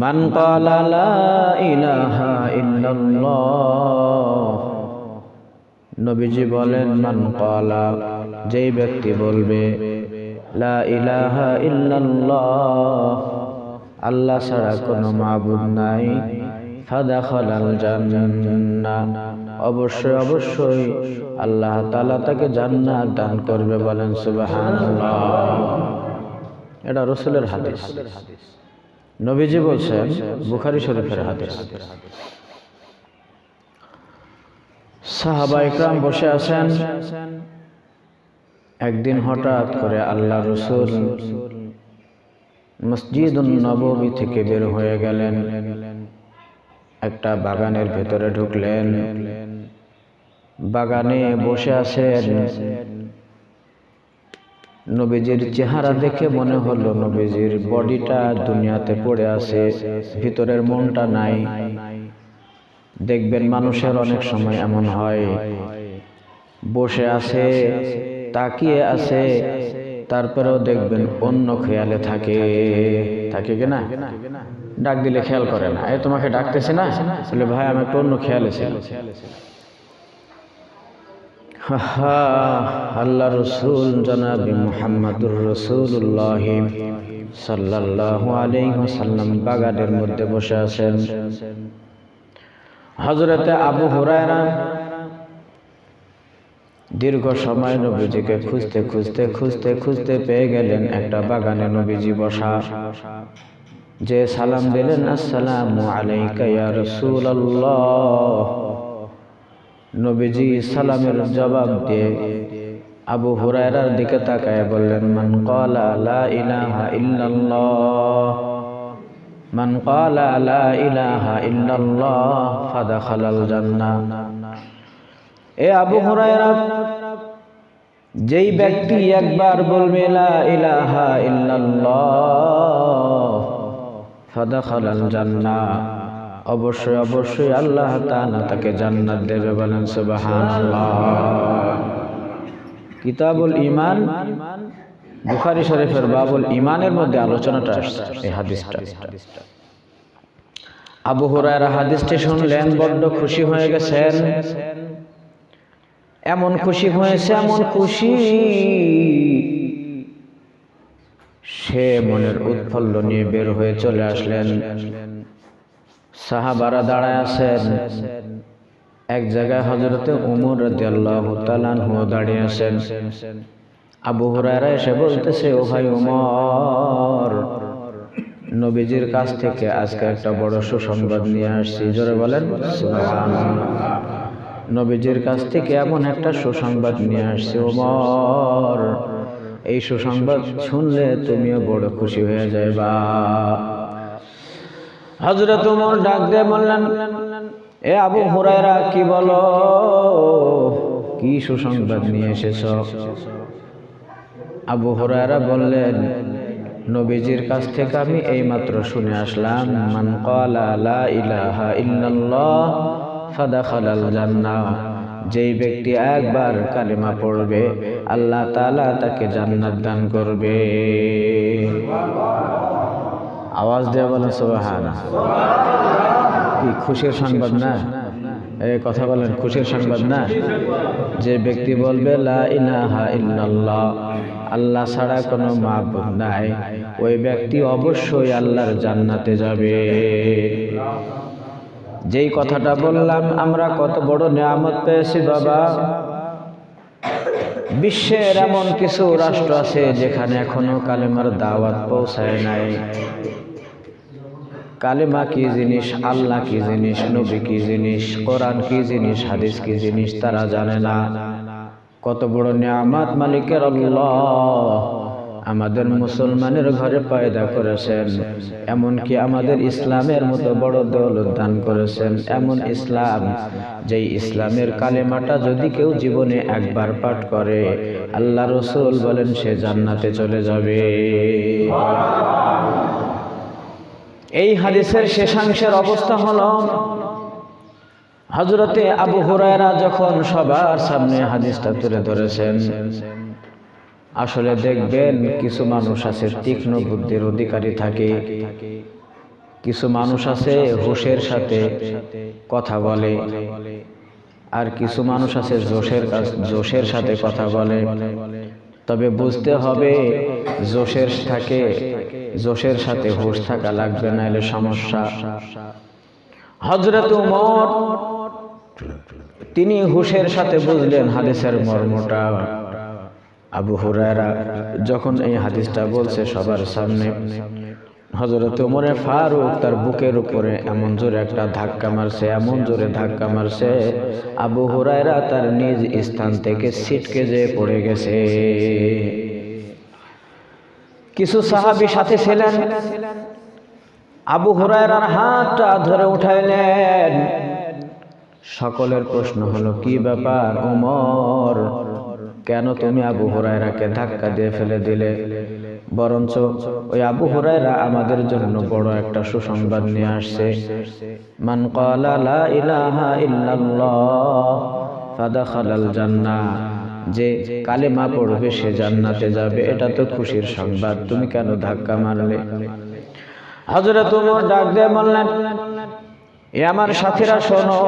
মান ক্বালা লা ইলাহা ইল্লাল্লাহ। নবীজি বলেন, মান ক্বালা যেই ব্যক্তি বলবে, লা ইলাহা ইল্লাল্লাহ আল্লাহ ছাড়া কোনো মাবুদ নাই। ফাদাখালাল জান্নাহ। অবশ্যই অবশ্যই আল্লাহ তাআলা তাকে জান্নাত দান করবে বলেন, সুবহানাল্লাহ। এটা রসুলের হাদিস। নবীজি বলছেন, বুখারি শরীফের হাদিস। সাহাবা ইকরাম বসে আছেন। একদিন হঠাৎ করে আল্লাহ রসুল মসজিদ নবমী থেকে বের হয়ে গেলেন। একটা বাগানের ভেতরে ঢুকলেন। বাগানে বসে আছেন নবীজির চেহারা দেখে মনে হলো নবীজির বডিটা দুনিয়াতে পড়ে আছে, ভিতরের মনটা নাই। দেখবেন মানুষের অনেক সময় এমন হয়, বসে আছে, তাকিয়ে আছে, তারপরেও দেখবেন অন্য খেয়ালে থাকে। থাকে কি না? ডাক দিলে খেয়াল করে না। এ তোমাকে ডাকতেছে না? ভাই, আমি একটু অন্য খেয়ালে ছিল আল্লাহ রসুল জনাবি মুহাম্মাদুর রসুল্লাহ সাল্লাল্লাহু আলাইহি ওয়াসাল্লাম বাগানের মধ্যে বসে আছেন। হযরতে আবু হুরায়রা দীর্ঘ সময় নবীজিকে খুঁজতে খুঁজতে খুঁজতে খুঁজতে পেয়ে গেলেন একটা বাগানে নবীজি বসা। যে সালাম দিলেন, আসসালামু আলাইকা ইয়া রাসূলুল্লাহ। নবীজি সালামের জবাব দিয়ে আবু হুরায়রার দিকে তাকায় বললেন মান ক্বালা লা ইলাহা ইল্লাল্লাহ। মান ক্বালা লা ইলাহা ইল্লাল্লাহ ফাদাখালাল জান্নাহ। এ আবু হুরায়রা যেই ব্যক্তি একবার বলবে লা ইলাহা ইল্লাল্লাহ ফাদাখালাল জান্নাহ। অবশ্যই অবশ্যই আল্লাহ তাআলা তাকে জান্নাত দেবে বলেন, সুবহানাল্লাহ। কিতাবুল ঈমান, বুখারী শরীফের বাবুল ঈমানের মধ্যে আলোচনাটা আসছে, এই হাদিসটা। আবু হুরায়রা হাদিসটি শুনলেন, বড্ড খুশি হয়ে গেছেন। এমন খুশি হয়েছে, এমন খুশি সে মনের উৎফুল্ল নিয়ে বের হয়ে চলে আসলেন। সাহাবারা দাঁড়ায় আছেন। এক জায়গায় হজরতে উমর রাদিয়াল্লাহু তাআলা দাঁড়িয়ে আছেন। আবু হুরায়রা এসে বলতেছে, ও ভাই উমর, নবীজির কাছ থেকে আজকে একটা বড় সুসংবাদ নিয়ে আসছি। জোরে বলেন নবীজির কাছ থেকে এমন একটা সুসংবাদ নিয়ে আসছি ওমর এই সুসংবাদ শুনলে তুমিও বড় খুশি হয়ে যাইবা। হজরত উমর ডাক দিয়ে বললেন, এ আবু হুরায়রা, কি বলো? কি সুসংবাদ নিয়ে এসেছ? আবু হুরায়রা বললেন, নবীজির কাছ থেকে আমি এইমাত্র শুনে আসলাম, মান ক্বালা লা ইলাহা ইল্লাল্লাহ ফাদাখালাল জান্নাহ। যেই ব্যক্তি একবার কালিমা পড়বে, আল্লাহ তাআলা তাকে জান্নাত দান করবে। আওয়াজ দেওয়া বলেন সুবহান কি খুশির সংবাদ না? এই কথা বলেন, খুশির সংবাদ না? যে ব্যক্তি বলবে, লা আল্লাহ ছাড়া কোনো মাবুদ নাই। ওই ব্যক্তি অবশ্যই আল্লাহর জান্নাতে যাবে। যেই কথাটা বললাম, আমরা কত বড় নিয়ামত পেয়েছি, বাবা। বিশ্বের এমন কিছু রাষ্ট্র আছে যেখানে এখনও কালেমার দাওয়াত পৌঁছায় নাই। কালেমা কি জিনিস, আল্লাহ কি জিনিস, নবী কি জিনিস, কোরআন কি জিনিস, হাদিস কি জিনিস, তারা জানে না। কত বড় নিয়ামত মালিকের আল্লাহ আমাদের মুসলমানের ঘরে পয়দা করেছেন, এমনকি আমাদের ইসলামের মতো বড় দৌলত দান করেছেন। এমন ইসলাম, যেই ইসলামের কালেমাটা যদি কেউ জীবনে একবার পাঠ করে, আল্লাহ রসুল বলেন সে জান্নাতে চলে যাবে। এই হাদিসের শেষাংশের অবস্থা হলো হজরতে আবু হুরায়রা যখন সবার সামনে হাদিসটা তুলে ধরেছেন, আসলে দেখবেন কিছু মানুষ আছে, তীক্ষ্ণ বুদ্ধির অধিকারী থাকে, কিছু মানুষ আছে হুশের সাথে কথা বলে, আর কিছু মানুষ আছে জোশের জোশের সাথে কথা বলে। তবে বুঝতে হবে জোশের থাকে জোশের সাথে হুশ থাকা লাগবে না এলে সমস্যা। হজরত উমর তিনি হুশের সাথে বুঝলেন হাদিসের মর্মটা। আবু হুরায়রা যখন এই হাদিসটা বলছে সবার সামনে হজরত উমরে ফারুক তার বুকের উপরে এমন জোরে একটা ধাক্কা মারছে, এমন জোরে ধাক্কা মারছে, আবু হুরায়রা তার নিজ স্থান থেকে ছিটকে যেয়ে পড়ে গেছে। কিছু সাহাবি সাথে ছিলেন। আবু হুরায়রার হাতটা ধরে উঠাইলেন। সকলের প্রশ্ন হলো, কি ব্যাপার ওমর? কেন তুমি আবু হুরায়রাকে ধাক্কা দিয়ে ফেলে দিলে? বরঞ্চ ওই আবু হুরায়রা আমাদের জন্য বড় একটা সুসংবাদ নিয়ে আসছে। মান ক্বালা লা ইলাহা ইল্লাল্লাহ ফাদাখালাল জান্নাহ। যে কালেমা পড়বে সে জান্নাতে যাবে। এটা তো খুশির সংবাদ। তুমি কেন ধাক্কা মারলে? হযরত ওমর ডাক দিয়ে বললেন, এ আমার সাথীরা, শোনো।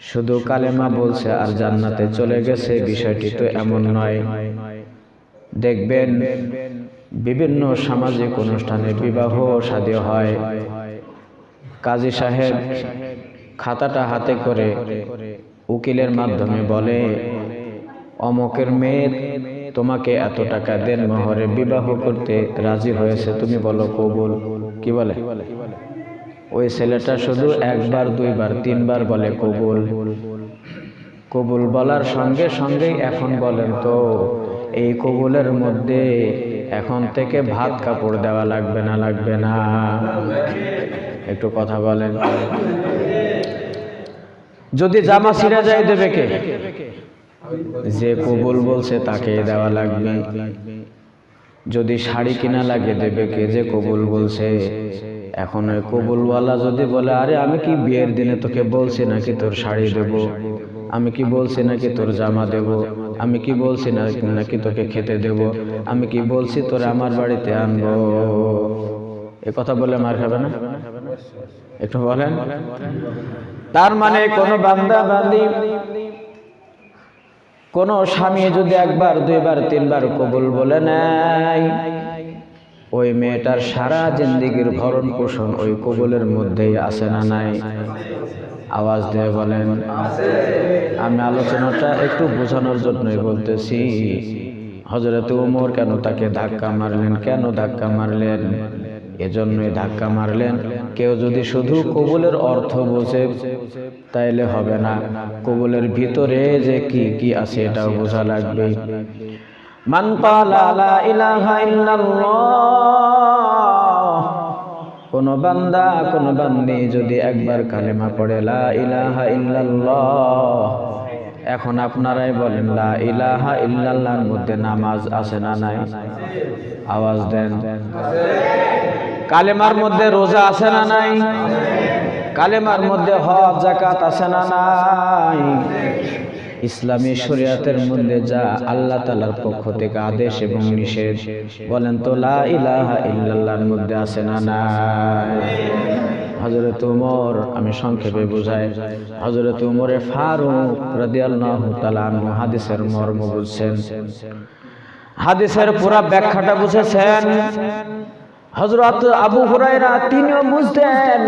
শুধু কালেমা বলছে আর জান্নাতে চলে গেছে। বিষয়টি তো এমন নয়। দেখবেন বিভিন্ন সামাজিক অনুষ্ঠানে বিবাহ শাদী হয়। কাজী সাহেব খাতাটা হাতে করে উকিলের মাধ্যমে বলে, অমকের মেয়ের তোমাকে এত টাকা দেন মহরে, বিবাহ করতে রাজি হয়েছে, তুমি বলো কবুল। কি বলে? ওই ছেলেটা শুধু একবার, দুইবার, তিনবার বলে, কবুল। কবুল বলার সঙ্গে সঙ্গেই এখন বলেন তো এই কবুলের মধ্যে এখন থেকে ভাত কাপড় দেওয়া লাগবে না লাগবে না। একটু কথা বলেন। যদি জামা ছিঁড়ে যায় দেবে কে? যে কবুল বলছে তাকে দেওয়া লাগবে। যদি শাড়ি কিনা লাগে দেবে কে? যে কবুল বলছে। এখন ওই কবুলওয়ালা যদি বলে, আরে আমি কি বিয়ের দিনে তোকে বলছি নাকি তোর শাড়ি দেব? আমি কি বলছি নাকি তোর জামা দেব? আমি কি বলছি না নাকি তোকে খেতে দেব? আমি কি বলছি তোর আমার বাড়িতে আনব? এ কথা বলে মার খাবে না? একটু বলেন। তার মানে কোনো বান্দা বান্দি, কোন স্বামী যদি একবার, দুইবার, তিনবার কবুল বলে নেয়, ওই মেয়েটার সারা জিন্দিগির ভরণ পোষণ ওই কবুলের মধ্যেই আছে না নাই? আওয়াজ দিয়ে বলেন, আমি আলোচনাটা একটু বোঝানোর জন্যই বলতেছি। হজরত উমর কেন তাকে ধাক্কা মারলেন? কেন ধাক্কা মারলেন? এজন্যই ধাক্কা মারলেন। কেউ যদি শুধু কবুলের অর্থ বোঝে, তাইলে হবে না। কবুলের ভিতরে যে কি কি আছে এটাও বোঝা লাগবে। মান ক্বালা লা ইলাহা ইল্লাল্লাহ। বান্দা, কোন বান্দি যদি একবার কালেমা পড়ে, লা ইলাহা ইল্লাল্লাহ এখন আপনারাই বলেন, লা ইলাহা ইল্লাল্লাহর মধ্যে নামাজ আছে না নাই? আওয়াজ দেন। কালেমার মধ্যে রোজা আছে না নাই? কালেমার মধ্যে হজ জাকাত আছে না নাই? ইসলামী শরিয়াতের মধ্যে যা আল্লাহ তালার পক্ষ থেকে আদেশ এবং নিষেধ, বলেন তো লা ইলাহা ইল্লাল্লাহর মধ্যে আছে না নাই? হজরত উমর, আমি সংক্ষেপে বুঝাই হজরত উমরে ফারুক রাদিয়াল্লাহু তাআলা হাদিসের মর্ম বুঝছেন। হাদিসের পুরা ব্যাখ্যাটা বুঝেছেন। হজরত আবু হুরায়রা তিনিও বুঝতেন,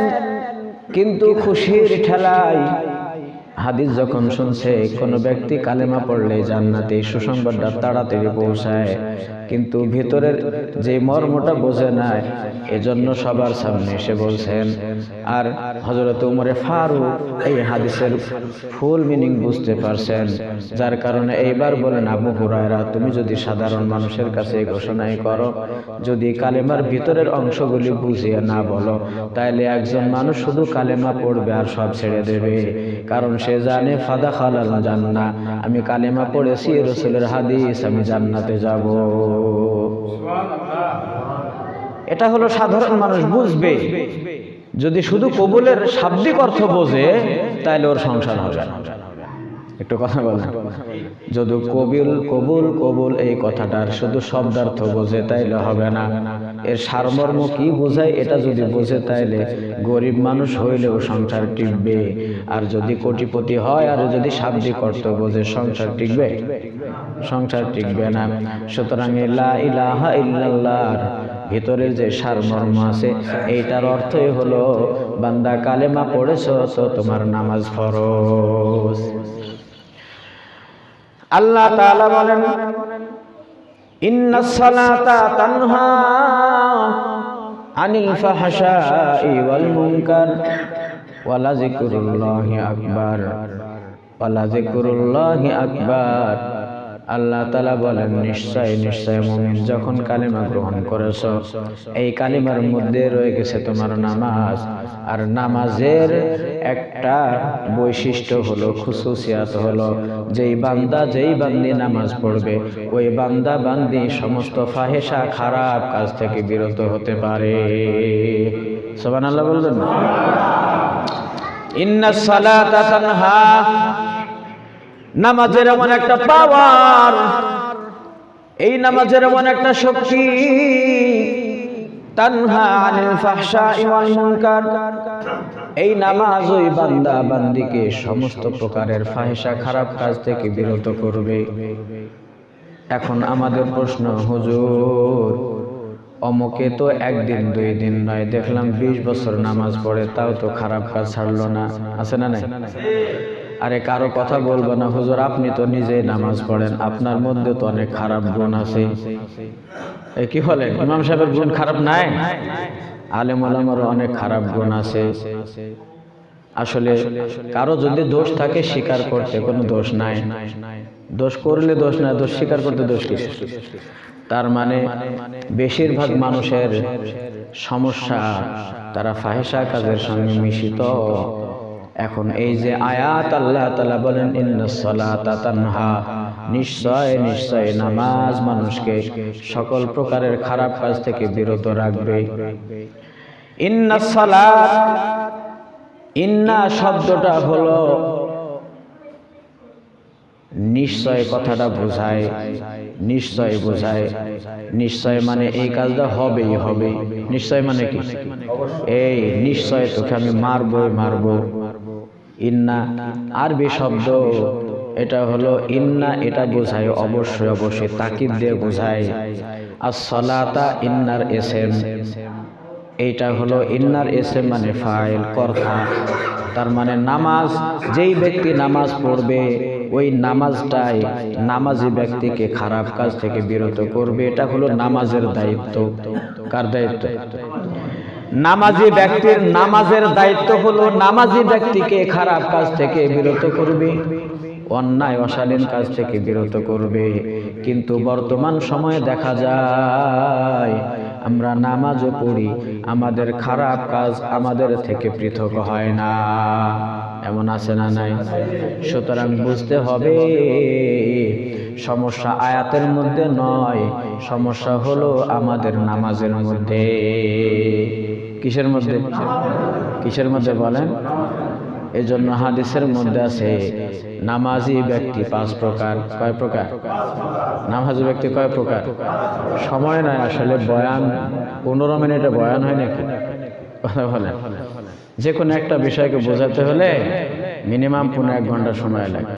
কিন্তু খুশির ঠেলায় হাদিস যখন শুনছে কোনো ব্যক্তি কালেমা পড়লে জান্নাতে সুসংবাদটা তাড়াতাড়ি পৌঁছায়। কিন্তু ভিতরের যে মর্মটা বোঝে নাই এজন্য সবার সামনে এসে বলছেন আর হজরত উমরে ফারুক এই হাদিসের ফুল মিনিং বুঝতে পারছেন। যার কারণে এইবার বলেন আবু হুরায়রা তুমি যদি সাধারণ মানুষের কাছে ঘোষণাই করো যদি কালেমার ভিতরের অংশগুলি বুঝিয়ে না বলো তাহলে একজন মানুষ শুধু কালেমা পড়বে আর সব ছেড়ে দেবে। কারণ সে জানে ফাদা খালাল জান্না আমি কালেমা পড়েছি রসুলের হাদিস আমি জান্নাতে যাব। এটা হলো সাধারণ মানুষ বুঝবে। যদি শুধু কবুলের শাব্দিক অর্থ বোঝে তাহলে ওর সংসার হবে না। একটু কথা বলেন। যদি কবিল কবুল কবুল এই কথাটার শুধু শব্দার্থ বোঝে, তাইলে হবে না। এর সারমর্ম কি বোঝায়, এটা যদি বোঝে, তাইলে গরিব মানুষ হইলেও সংসার টিকবে। আর যদি কোটিপতি হয়, আর যদি শাব্দিক অর্থ বোঝে, সংসার টিকবে? সংসার টিকবে না। সুতরাং ভিতরে যে সারমর্ম আছে, এইটার অর্থই হলো, বান্দা কালেমা পড়েছ, তো তোমার নামাজ ফরজ। আল্লাহ তাআলা বলেন ইন্নাস সালাতা তানহা আনিল ফাহশাই ওয়াল মুনকার ওয়া যিকরুল্লাহি আকবার, ওয়া যিকরুল্লাহি আকবার। আল্লাহ তালা বলেন, নিশ্চয় নিশ্চয় মুমিন যখন কালিমা গ্রহণ করেছ, এই কালিমার মধ্যে রয়ে গেছে তোমার নামাজ। আর নামাজের একটা বৈশিষ্ট্য হলো খুশুসিয়াত হলো, যেই বান্দা যেই বান্দি নামাজ পড়বে, ওই বান্দা বান্দি সমস্ত ফাহেসা খারাপ কাজ থেকে বিরত হতে পারে। সোবান আল্লাহ বলবেন ইন্না নামাজের এমন একটা পাওয়ার। এই নামাজের এমন একটা শক্তি। তানহা এই নামাজ ওই বান্দা বান্দিকে সমস্ত প্রকারের ফাহেসা খারাপ কাজ থেকে বিরত করবে। এখন আমাদের প্রশ্ন, হুজুর, অমুকে তো একদিন, দুই দিন নয়, দেখলাম বিশ বছর নামাজ পড়ে, তাও তো খারাপ কাজ ছাড়লো না। আছে না নাই? আরে কারও কথা বলব না। হুজুর, আপনি তো নিজেই নামাজ পড়েন। আপনার মধ্যে তো অনেক খারাপ গুণ আছে। কি বলেন? ইমাম সাহেবের গুণ খারাপ নাই? আলেম আলমেরও অনেক খারাপ গুণ আছে। আসলে কারও যদি দোষ থাকে, স্বীকার করতে কোনো দোষ নাই। দোষ করলে দোষ নাই, দোষ স্বীকার করতে দোষ কি? তার মানে বেশিরভাগ মানুষের সমস্যা তারা ফাহেসা কাজের সঙ্গে মিশিত। এখন এই যে আয়াত আল্লাহ তালা বলেন তানহা। নিশ্চয় নিশ্চয় নামাজ মানুষকে সকল প্রকারের খারাপ কাজ থেকে বিরত রাখবে। ইন্না ইন্না শব্দটা হলো নিশ্চয় কথাটা বোঝায়, নিশ্চয় বোঝায়। নিশ্চয় মানে এই কাজটা হবেই হবে। নিশ্চয় মানে কি? এই নিশ্চয় তোকে আমি মারবই মারবো ইন্না আরবি শব্দ এটা হলো ইন্না, এটা বোঝায় অবশ্যই অবশ্যই তাকিদ দিয়ে বোঝায়। আর সলাতা ইন্নার এসেম এইটা হলো ইন্নার এসেম মানে ফাইল, কর্তা। তার মানে নামাজ, যেই ব্যক্তি নামাজ পড়বে, ওই নামাজটাই নামাজি ব্যক্তিকে খারাপ কাজ থেকে বিরত করবে। এটা হলো নামাজের দায়িত্ব। কার দায়িত্ব? নামাজি ব্যক্তির নামাজের দায়িত্ব হলো নামাজি ব্যক্তিকে খারাপ কাজ থেকে বিরত করবে, অন্যায় অশালীন কাজ থেকে বিরত করবে। কিন্তু বর্তমান সময়ে দেখা যায়, আমরা নামাজও পড়ি, আমাদের খারাপ কাজ আমাদের থেকে পৃথক হয় না। এমন আছে না নাই? সুতরাং বুঝতে হবে, সমস্যা আয়াতের মধ্যে নয়, সমস্যা হলো আমাদের নামাজের মধ্যে। কিসের মধ্যে? কিসের মধ্যে বলেন? এই জন্য হাদিসের মধ্যে আছে, নামাজি ব্যক্তি পাঁচ প্রকার। কয় প্রকার? নামাজি ব্যক্তি কয় প্রকার? সময় নয় আসলে, বয়ান পনেরো মিনিটে বয়ান হয় নাকি? কথা বলেন। যে কোনো একটা বিষয়কে বোঝাতে হলে মিনিমাম পনেরো এক ঘণ্টা সময় লাগে।